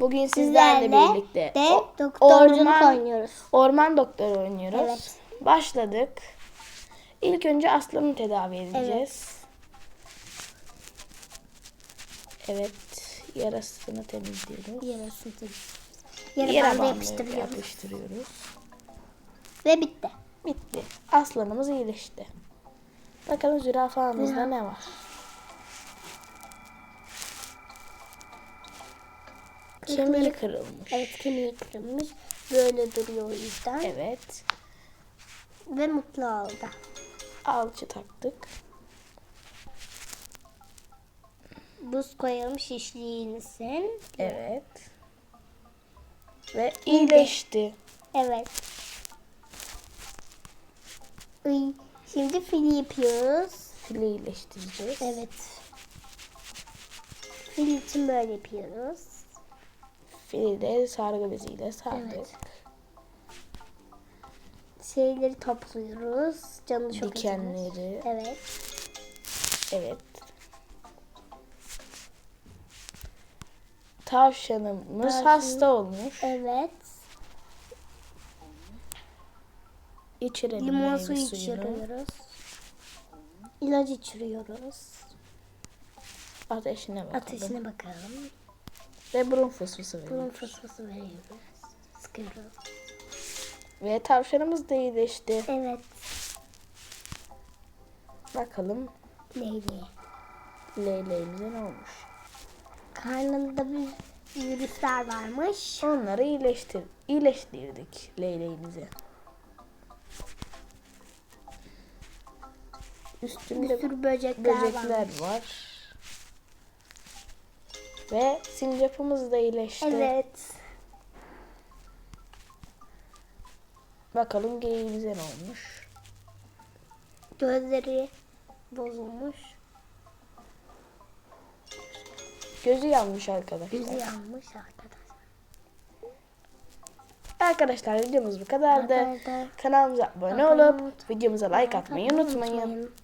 Bugün sizlerle Sizlerle birlikte de orman, oynuyoruz. orman doktoru oynuyoruz. Evet. Başladık. İlk önce aslanı tedavi edeceğiz. Evet. Yarasını temizliyoruz. Yarasını Yara Yara bandı yapıştırıyoruz. yapıştırıyoruz. Ve bitti. Bitti. Aslanımız iyileşti. Bakalım zürafamızda Zürafa. ne var? Kemiği kırılmış. Evet kemiği kırılmış. Böyle duruyor o yüzden. Evet. Ve mutlu oldu. Alçı taktık. Buz koyalım şişliğinsin. Evet. Ve iyileşti. Evet. Şimdi fil yapıyoruz. Fili iyileştireceğiz. Evet. Fil için böyle yapıyoruz. Fili de sargı beziyle sardık. Evet. Şeyleri topluyoruz. Canı çok acımış. Dikenleri. Evet. Evet. Tavşanımız Tavşan- hasta olmuş. Evet. İçirelim Limon suyu içiriyoruz. İlaç içiriyoruz. Ateşine bakalım. Ateşine bakalım. Ve burun fısfısı Burun veriyoruz. fısfısı veriyoruz. Sıkıyoruz. Ve tavşanımız da iyileşti. Evet. Bakalım Leyli. leyleğimize ne olmuş. Karnında bir virüsler varmış. Onları iyileştir iyileştirdik leyleğimizi. Üstünde Bir sürü böcekler, böcekler varmış. var. Ve sincapımız da iyileşti. Evet. Bakalım geyiğimize ne olmuş. Gözleri bozulmuş. Gözü yanmış arkadaşlar. Gözü yanmış arkadaşlar. Arkadaşlar videomuz bu kadardı. Arkadaşlar, Kanalımıza abone olup videomuza like atmayı unutmayın.